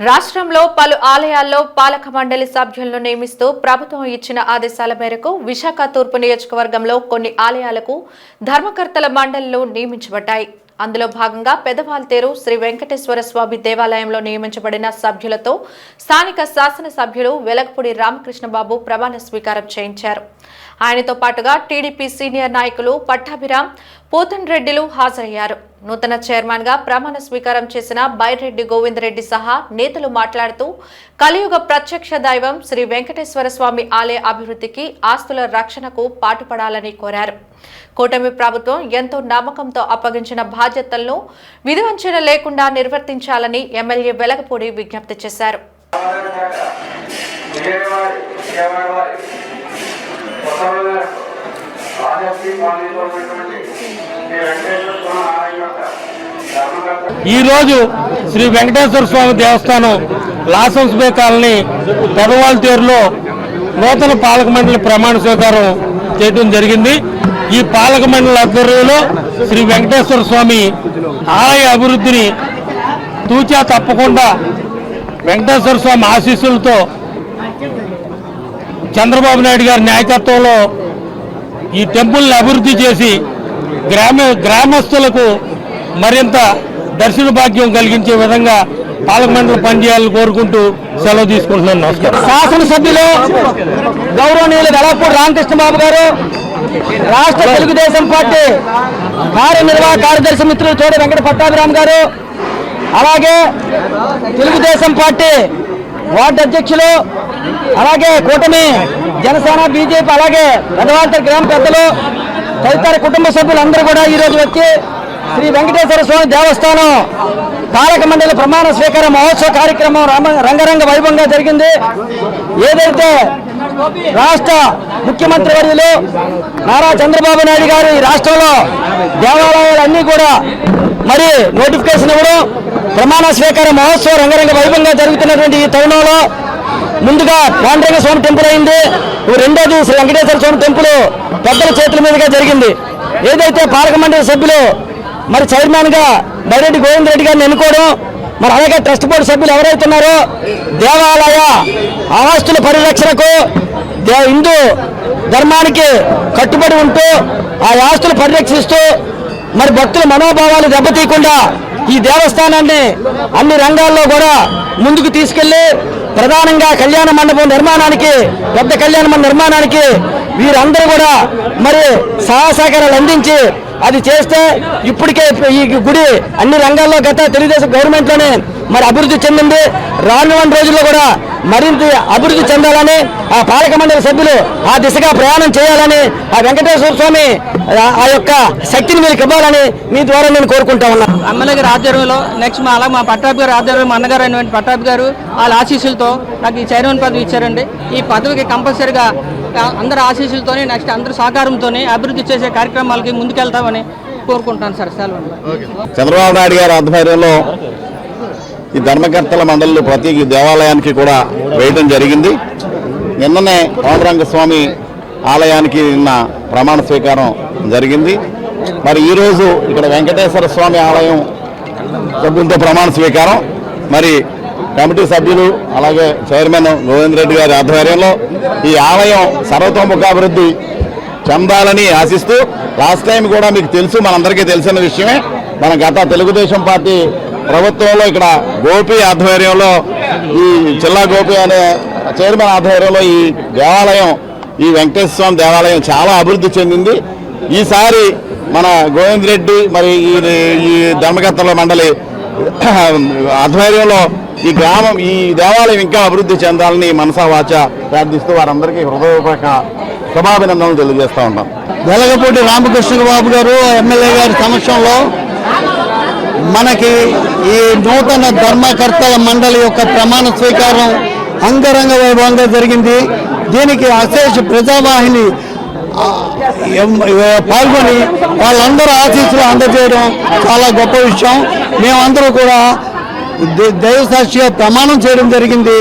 రాష్ట్రంలో పలు ఆలయాల్లో పాలక మండలి సభ్యులను నియమిస్తూ ప్రభుత్వం ఇచ్చిన ఆదేశాల మేరకు విశాఖ తూర్పు నియోజకవర్గంలో కొన్ని ఆలయాలకు ధర్మకర్తల మండలిలో నియమించబడ్డాయి. అందులో భాగంగా పెదవాల్తేరు శ్రీ వెంకటేశ్వర స్వామి దేవాలయంలో నియమించబడిన సభ్యులతో స్థానిక శాసనసభ్యులు వెలగపూడి రామకృష్ణబాబు ప్రమాణ స్వీకారం చేయించారు. ఆయనతో పాటుగా టీడీపీ సీనియర్ నాయకులు పట్టాభిరామ్ పోతన్ రెడ్డిలు హాజరయ్యారు. నూతన చైర్మన్గా ప్రమాణ స్వీకారం చేసిన బైరెడ్డి గోవిందరెడ్డి సహా నేతలు మాట్లాడుతూ కలియుగ ప్రత్యక్ష దైవం శ్రీ వెంకటేశ్వర స్వామి ఆలయ అభివృద్ధికి ఆస్తుల రక్షణకు పాటుపడాలని కోరారు. కూటమి ప్రభుత్వం ఎంతో నమ్మకంతో అప్పగించిన బాధ్యతలను విధివంచన లేకుండా నిర్వర్తించాలని ఎమ్మెల్యే వెలగపూడి విజ్ఞప్తి చేశారు. శ్రీ వెంకటేశ్వర స్వామి ఈరోజు శ్రీ వెంకటేశ్వర స్వామి దేవస్థానం లాసెన్స్ బే కాలనీ పెదవాళ్ళ తీరులో నూతన పాలక మండలి ప్రమాణ స్వీకారం చేయడం జరిగింది. ఈ పాలక మండలి ఆధ్వర్యంలో శ్రీ వెంకటేశ్వర స్వామి ఆలయ అభివృద్ధిని తూచా తప్పకుండా వెంకటేశ్వర స్వామి ఆశీస్సులతో చంద్రబాబు నాయుడు గారి నాయకత్వంలో ఈ టెంపుల్ని అభివృద్ధి చేసి గ్రామ గ్రామస్తులకు మరింత దర్శన భాగ్యం కలిగించే విధంగా పాలక మండలి పనిచేయాలని కోరుకుంటూ సెలవు తీసుకుంటున్నాను. నమస్కారం. శాసనసభ్యులు గౌరవనీయులు వెలపూడి రామకృష్ణ బాబు గారు రాష్ట్ర తెలుగుదేశం పార్టీ కార్యనిర్వాహక కార్యదర్శి మిత్రులు చోడ వెంకట పట్టాభిరామ్ గారు అలాగే తెలుగుదేశం పార్టీ వార్డు అధ్యక్షులు అలాగే కూటమి జనసేన బీజేపీ అలాగే పెద్దవాళ్ళ గ్రామ పెద్దలు తదితర కుటుంబ సభ్యులందరూ కూడా ఈ రోజు వచ్చి శ్రీ వెంకటేశ్వర స్వామి దేవస్థానం పాలక మండలి ప్రమాణ స్వీకార మహోత్సవ కార్యక్రమం రామ రంగరంగ వైభవంగా జరిగింది. ఏదైతే రాష్ట్ర ముఖ్యమంత్రి వర్యులు నారా చంద్రబాబు నాయుడు గారు ఈ రాష్ట్రంలో దేవాలయాలన్నీ కూడా మరి నోటిఫికేషన్ ఇవ్వడం ప్రమాణ స్వీకార మహోత్సవం రంగరంగ వైభవంగా జరుగుతున్నటువంటి ఈ తరుణంలో ముందుగా పాండరంగ స్వామి టెంపుల్ అయింది. రెండోది శ్రీ వెంకటేశ్వర స్వామి టెంపుల్ పెద్దల చేతుల మీదుగా జరిగింది. ఏదైతే పాలక మండలి సభ్యులు మరి చైర్మన్గా బైరెడ్డి గోవింద్ రెడ్డి గారిని ఎన్నుకోవడం మరి అలాగే ట్రస్ట్ బోర్డు సభ్యులు ఎవరైతున్నారో దేవాలయ ఆస్తుల పరిరక్షణకు హిందూ ధర్మానికి కట్టుబడి ఉంటూ ఆ ఆస్తులు పరిరక్షిస్తూ మరి భక్తుల మనోభావాలు దెబ్బతీయకుండా ఈ దేవస్థానాన్ని అన్ని రంగాల్లో కూడా ముందుకు తీసుకెళ్ళి ప్రధానంగా కళ్యాణ మండపం నిర్మాణానికి పెద్ద కళ్యాణ మండపం నిర్మాణానికి వీరందరూ కూడా మరి సహాయ సహకారాలు అందించి అది చేస్తే ఇప్పటికే ఈ గుడి అన్ని రంగాల్లో గత తెలుగుదేశం గవర్నమెంట్లోనే మరి అభివృద్ధి చెందింది. రానున్న రోజుల్లో కూడా మరింత అభివృద్ధి చెందాలని ఆ పాలక మండలి సభ్యులు ఆ దిశగా ప్రయాణం చేయాలని ఆ వెంకటేశ్వర స్వామి ఆ- యొక్క శక్తిని మీకు ఇవ్వాలని మీ ద్వారా నేను కోరుకుంటా ఉన్నాను ఎమ్మెల్యే గారి ఆధ్వర్యంలో నెక్స్ట్ మా అలా మా పట్టాభి గారు ఆధ్వర్యంలో మా అన్నగారు అయినటువంటి పట్టాభి గారు వాళ్ళ ఆశీస్సులతో నాకు ఈ చైర్మన్ పదవి ఇచ్చారండి. ఈ పదవికి కంపల్సరిగా అందరి ఆశీస్సులతోని నెక్స్ట్ అందరి సహకారంతో అభివృద్ధి చేసే కార్యక్రమాలకి ముందుకెళ్తామని కోరుకుంటాను సార్. సెలవు చంద్రబాబు నాయుడు గారి ఆధ్వర్యంలో ఈ ధర్మకర్తల మండలి ప్రతి దేవాలయానికి కూడా వేయడం జరిగింది. నిన్ననే కోమరంగ స్వామి ఆలయానికి నిన్న ప్రమాణ స్వీకారం జరిగింది. మరి ఈరోజు ఇక్కడ వెంకటేశ్వర స్వామి ఆలయం సభ్యులతో ప్రమాణ స్వీకారం. మరి కమిటీ సభ్యులు అలాగే చైర్మన్ గోవింద్ రెడ్డి గారి ఆధ్వర్యంలో ఈ ఆలయం సర్వతోముఖాభివృద్ధి చెందాలని ఆశిస్తూ లాస్ట్ టైం కూడా మీకు తెలుసు మనందరికీ తెలిసిన విషయమే. మన గత తెలుగుదేశం పార్టీ ప్రభుత్వంలో ఇక్కడ గోపి ఆధ్వర్యంలో ఈ జిల్లా గోపి అనే చైర్మన్ ఆధ్వర్యంలో ఈ దేవాలయం ఈ వెంకటేశ్వర స్వామి దేవాలయం చాలా అభివృద్ధి చెందింది. ఈసారి మన గోవింద్ రెడ్డి మరి ఈ ఈ ధర్మకర్తల మండలి ఆధ్వర్యంలో ఈ గ్రామం ఈ దేవాలయం ఇంకా అభివృద్ధి చెందాలని మనసావాచ ప్రార్థిస్తూ వారందరికీ హృదయపూర్వక శుభాభినందనలు తెలియజేస్తా ఉన్నాం. వెలగపూడి రామకృష్ణ బాబు గారు ఎమ్మెల్యే గారి సమక్షంలో మనకి ఈ నూతన ధర్మకర్తల మండలి యొక్క ప్రమాణ స్వీకారం అంగరంగ వైభవంగా జరిగింది. దీనికి అశేష ప్రజావాహిని ఎం- పాల్గొని వాళ్ళందరూ ఆశీస్సులు అందజేయడం చాలా గొప్ప విషయం. మేమందరూ కూడా దైవ సాక్షిగా ప్రమాణం చేయడం జరిగింది.